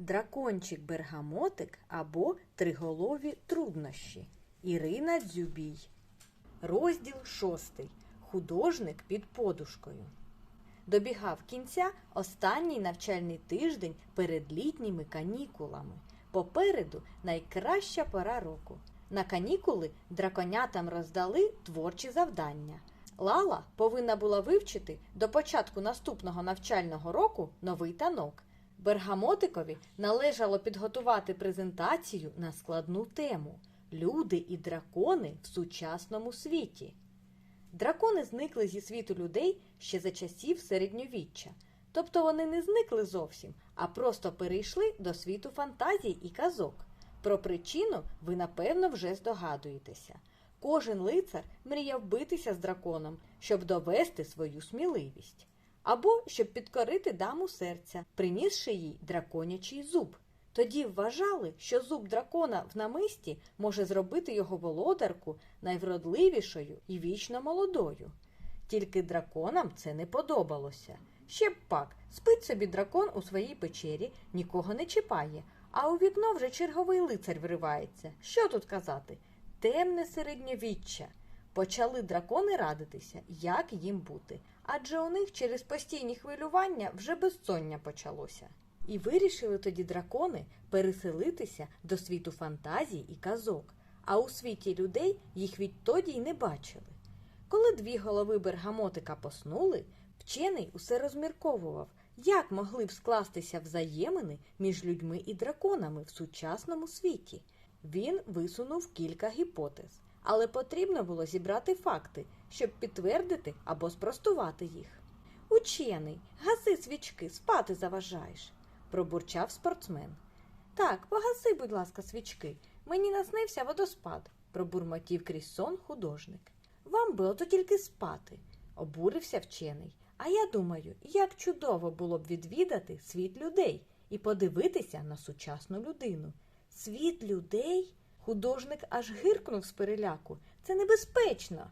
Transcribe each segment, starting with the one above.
Дракончик Бергамотик або Триголові труднощі. Ірина Дзюбій. Розділ шостий. Художник під подушкою. Добігав кінця останній навчальний тиждень перед літніми канікулами. Попереду найкраща пора року. На канікули драконятам роздали творчі завдання. Лала повинна була вивчити до початку наступного навчального року новий танок. Бергамотикові належало підготувати презентацію на складну тему Люди і дракони в сучасному світі. Дракони зникли зі світу людей ще за часів середньовіччя. Тобто вони не зникли зовсім, а просто перейшли до світу фантазій і казок. Про причину ви напевно вже здогадуєтеся. Кожен лицар мріяв битися з драконом, щоб довести свою сміливість, або щоб підкорити даму серця, принісши їй драконячий зуб. Тоді вважали, що зуб дракона в намисті може зробити його володарку найвродливішою і вічно молодою. Тільки драконам це не подобалося. Ще б пак, спить собі дракон у своїй печері, нікого не чіпає, а у вікно вже черговий лицар вривається. Що тут казати? Темне середньовіччя. Почали дракони радитися, як їм бути, адже у них через постійні хвилювання вже безсоння почалося. І вирішили тоді дракони переселитися до світу фантазій і казок, а у світі людей їх відтоді й не бачили. Коли дві голови бергамотика поснули, вчений усе розмірковував, як могли б скластися взаємини між людьми і драконами в сучасному світі. Він висунув кілька гіпотез, але потрібно було зібрати факти, щоб підтвердити або спростувати їх. Учений, гаси свічки, спати заважаєш, пробурчав спортсмен. Так, погаси, будь ласка, свічки. Мені наснився водоспад, пробурмотів крізь сон художник. Вам би ото тільки спати, обурився вчений. А я думаю, як чудово було б відвідати світ людей і подивитися на сучасну людину. Світ людей? Художник аж гиркнув з переляку. Це небезпечно.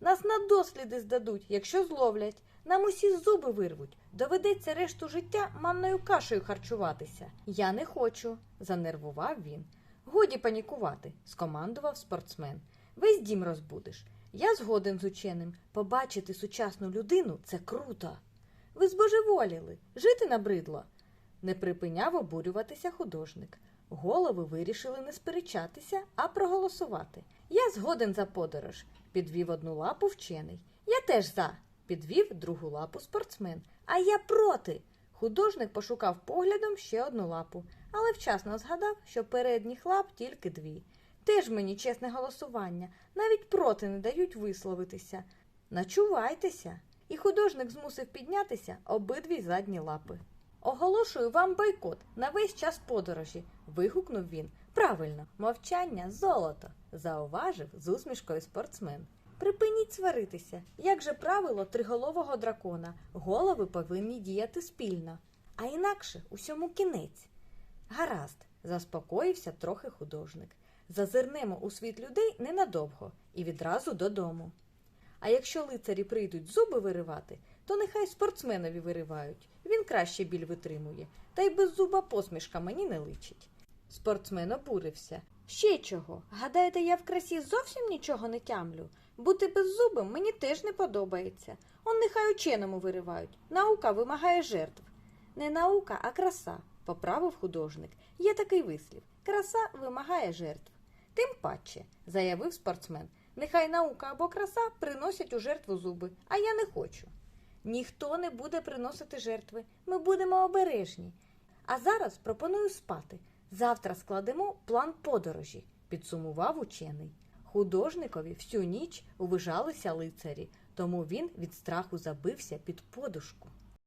Нас на досліди здадуть, якщо зловлять. Нам усі зуби вирвуть. Доведеться решту життя манною кашею харчуватися. Я не хочу, занервував він. Годі панікувати, скомандував спортсмен. Весь дім розбудеш. Я згоден з ученим. Побачити сучасну людину це круто. Ви збожеволіли, жити набридло. Не припиняв обурюватися художник. Голови вирішили не сперечатися, а проголосувати. Я згоден за подорож, підвів одну лапу вчений. Я теж за, підвів другу лапу спортсмен. А я проти. Художник пошукав поглядом ще одну лапу, але вчасно згадав, що передніх лап тільки дві. Теж мені чесне голосування, навіть проти не дають висловитися. Начувайтеся. І художник змусив піднятися обидві задні лапи. Оголошую вам бойкот на весь час подорожі. вигукнув він. Правильно, мовчання золото, зауважив з усмішкою спортсмен. Припиніть сваритися. Як же правило триголового дракона, голови повинні діяти спільно, а інакше усьому кінець. Гаразд, заспокоївся трохи художник. Зазирнемо у світ людей ненадовго і відразу додому. А якщо лицарі прийдуть зуби виривати, то нехай спортсменові виривають. Він краще біль витримує, та й без зуба посмішка мені не личить. Спортсмен обурився. Ще чого? Гадаєте, я в красі зовсім нічого не тямлю? Бути беззубим мені теж не подобається. Он нехай ученому виривають. Наука вимагає жертв. Не наука, а краса, поправив художник. Є такий вислів. Краса вимагає жертв. Тим паче, заявив спортсмен. Нехай наука або краса приносять у жертву зуби, а я не хочу. Ніхто не буде приносити жертви. Ми будемо обережні. А зараз пропоную спати. Завтра складемо план подорожі, підсумував учений. Художникові всю ніч увижалися лицарі, тому він від страху забився під подушку.